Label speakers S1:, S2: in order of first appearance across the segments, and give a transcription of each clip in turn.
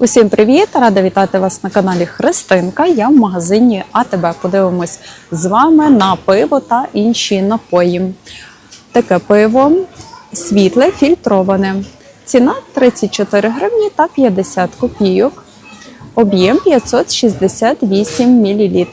S1: Усім привіт! Рада вітати вас на каналі Христинка. Я в магазині АТБ. Подивимось з вами на пиво та інші напої. Таке пиво світле, фільтроване. Ціна 34 гривні та 50 копійок. Об'єм 568 мл.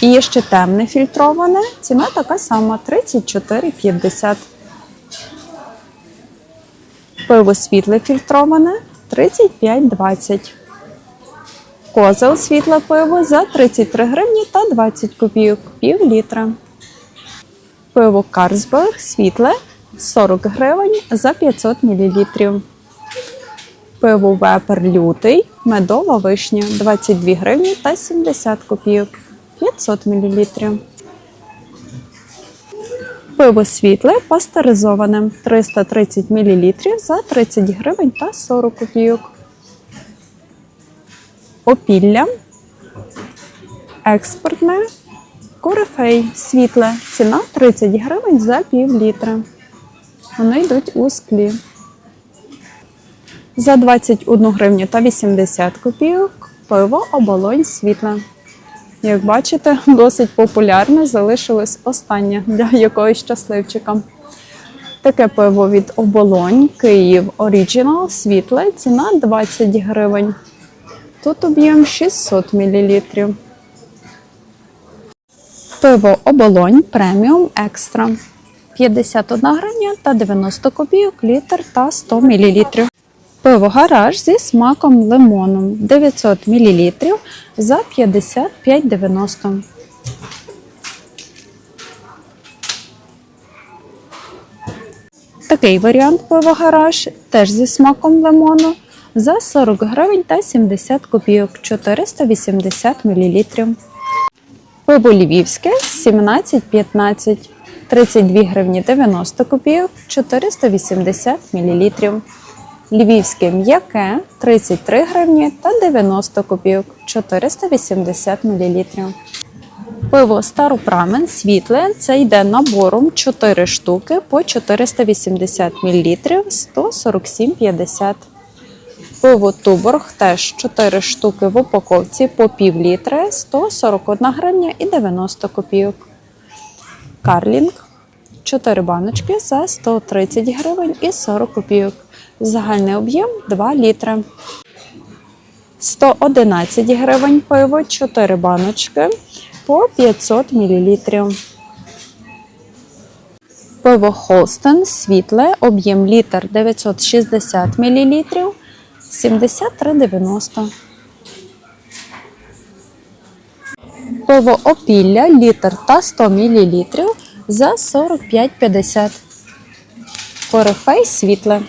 S1: І є ще темне фільтроване. Ціна така сама 34,50. Пиво світле фільтроване 35,20. Козел світле пиво за 33 гривні та 20 копійок, пів літра. Пиво Карсберг світле 40 гривень за 500 мл. Пиво Вепер лютий, медова вишня 22 гривні та 70 копійок, 500 мл. Пиво світле пастеризоване 330 мл за 30 гривень та 40 копійок. Опілля експортне корифей світле. Ціна 30 гривень за пів літра. Вони йдуть у склі. За 21 гривню та 80 копійок пиво оболонь світле. Як бачите, досить популярне, залишилось останнє для якогось щасливчика. Таке пиво від оболонь Київ Оріджинал світле, ціна 20 гривень. Тут об'єм 600 мл. Пиво оболонь преміум екстра 51 гривня та 90 копійок літр та 100 мл. Пиво гараж зі смаком лимоном 900 мл за 55,90. Такий варіант пива гараж теж зі смаком лимону за 40 гривень та 70 копійок 480 мл. Пиво львівське 17,15 32 гривні 90 копійок 480 мл. Львівське м'яке 33 гривні та 90 копійок 480 мл. Пиво Старопрамен світле це йде набором 4 штуки по 480 мл 147,50. Пиво Туборг теж 4 штуки в упаковці по пів літри 141 гривня і 90 копійок. Карлінг 4 баночки за 130 гривень і 40 копійок. Загальний об'єм 2 літри. 111 гривень пиво, 4 баночки по 500 мл. Пиво Холстен світле, об'єм літр 960 мл, 73,90. Пиво Опілля літр та 100 мл за 45,50. Корифей світле.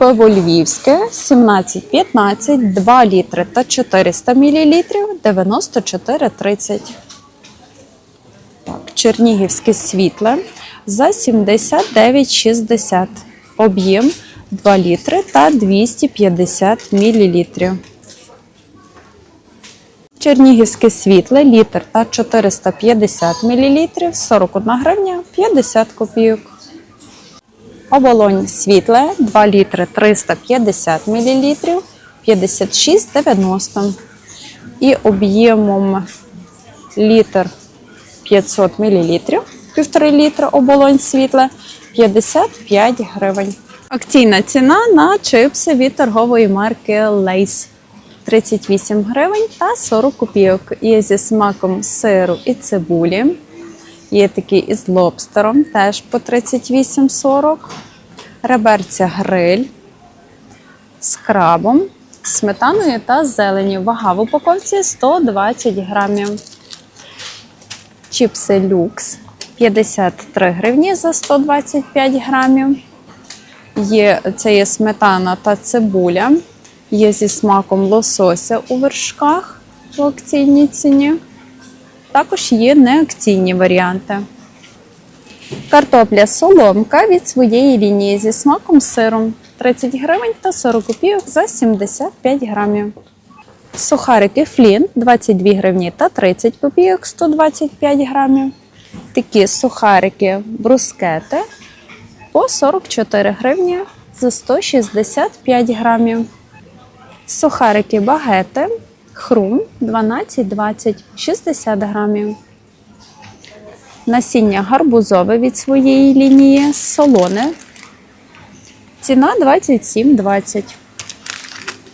S1: Пиво львівське 17,15, 2 літри та 400 мл 94,30. Так, Чернігівське світле за 79,60. Об'єм 2 літри та 250 мл. Чернігівське світле літр та 450 мл 41 гривня 50 копійок. Оболонь світле 2 літри 350 мл 56,90. І об'ємом літр 500 мл, 1,5 літра оболонь світле 55 гривень. Акційна ціна на чипси від торгової марки Lays 38 гривень та 40 копійок. Є зі смаком сиру і цибулі. Є такі із лобстером, теж по 38,40. Реберця гриль з крабом, сметаною та зеленю. Вага в упаковці 120 грамів. Чіпси люкс 53 гривні за 125 грамів. Є, це є сметана та цибуля. Є зі смаком лосося у вершках в акційній ціні. Також є неакційні варіанти. Картопля соломка від своєї лінії зі смаком сиром 30 гривень та 40 копійок за 75 грамів. Сухарики флін 22 гривні та 30 копійок 125 грамів. Такі сухарики брускети по 44 гривні за 165 грамів. Сухарики багети, хрум 12-20, 60 грамів. Насіння гарбузове від своєї лінії, солоне. Ціна 27,20.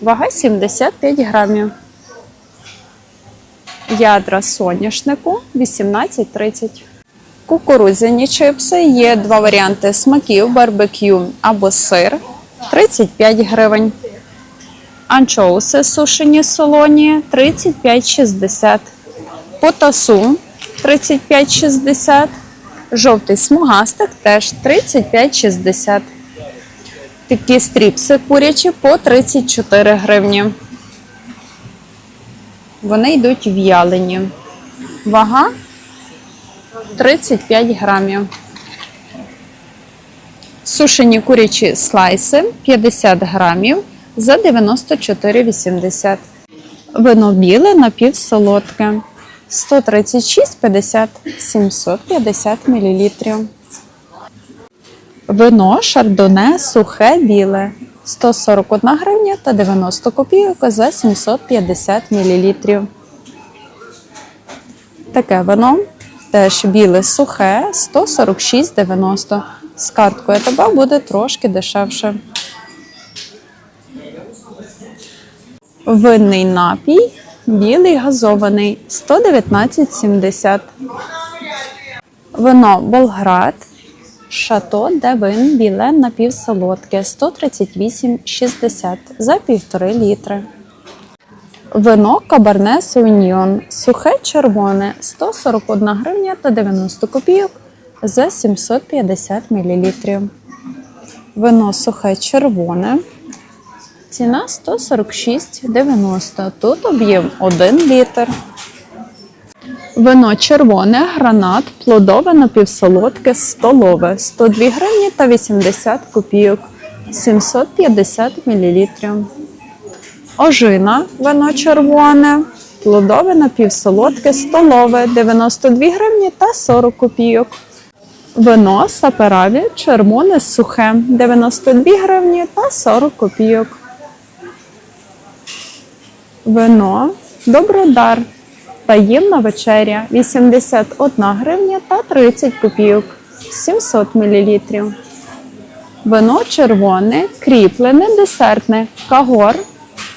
S1: Вага 75 грамів. Ядра соняшнику 18,30. Кукурудзяні чипси є два варіанти смаків: барбекю або сир 35 гривень. Анчоуси сушені солоні 35,60. Потасу 35,60. Жовтий смугастик теж 35,60. Такі стріпси курячі по 34 гривні. Вони йдуть в'ялені. Вага 35 грамів. Сушені курячі слайси 50 грамів за 94,80. Вино біле напівсолодке 136,50 750 мл. Вино шардоне сухе біле 141 гривня та 90 копійок за 750 мл. Таке вино теж біле сухе 146,90. З карткою АТБ буде трошки дешевше. Винний напій білий газований 119,70. Вино Болград Шато де вин біле напівсолодке 138,60 за півтори літри. Вино Кабарне Саувіньйон сухе червоне 141 гривня та 90 копійок за 750 мл. Вино сухе червоне. Ціна 146,90. Тут об'єм 1 літр. Вино червоне, гранат, плодове напівсолодке, столове 102 гривні та 80 копійок 750 мл. Ожина, вино червоне, плодове напівсолодке, столове 92 гривні та 40 копійок. Вино сапераві, червоне сухе 92 гривні та 40 копійок. Вино Добродар. Таємна вечеря 81 гривня та 30 копійок 700 мл. Вино червоне, кріплене, десертне, кагор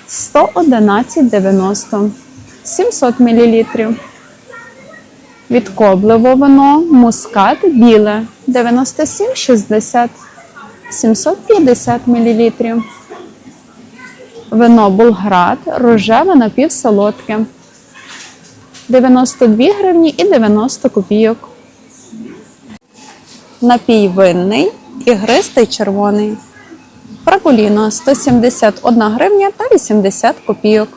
S1: 111,90 700 мл. Відкобливо вино, мускат біле 97,60 750 мл. Вино Булград рожеве напівсолодке 92 гривні і 90 копійок. Напій винний, ігристий червоний. Пракуліно 171 гривня та 80 копійок.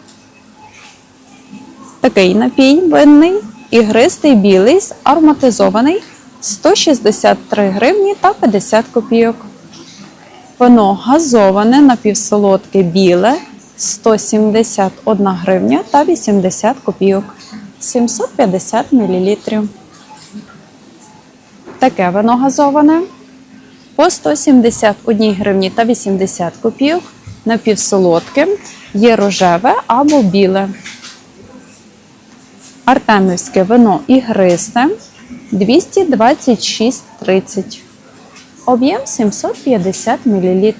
S1: Такий напій винний, ігристий білий, ароматизований 163 гривні та 50 копійок. Вино газоване напівсолодке біле 171 гривня та 80 копійок 750 мл. Таке вино газоване по 171 гривні та 80 копійок напівсолодке є рожеве або біле. Артемівське вино ігристе 226,30. Об'єм 750 мл.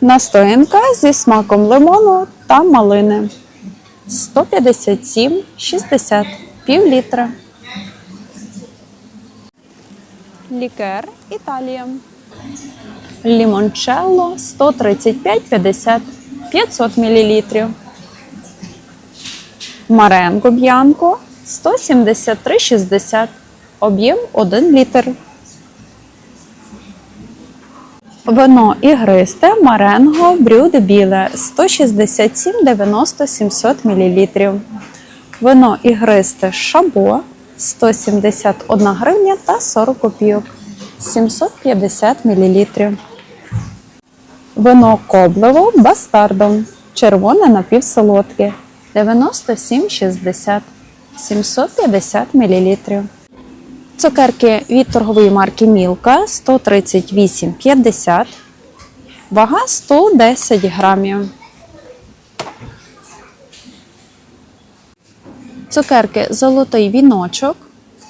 S1: Настоянка зі смаком лимону та малини 157,60 пів літра. Лікер Італія. Лімончелло 135,50 500 мл. Маренго Б'янко 173,60 об'єм 1 літр. Вино ігристе Маренго Брюд біле 167,90 700 мл. Вино ігристе Шабо 171 гривня та 40 копійок 750 мл. Вино Коблево Бастардом червоне напівсолодке 97,60 750 мл. Цукерки від торгової марки Мілка 138,50. Вага 110 грамів. Цукерки золотий віночок.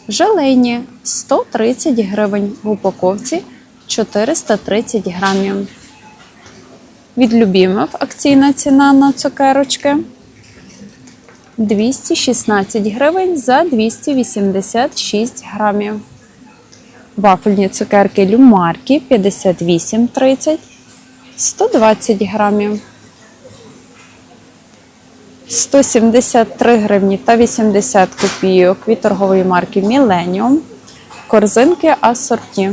S1: Желейні 130 гривень в упаковці 430 грамів. Від Любімов акційна ціна на цукерочки 216 гривень за 286 грамів. Вафельні цукерки люмарки 58,30 120 грамів. 173 гривні та 80 копійок від торгової марки Millennium. Корзинки асорті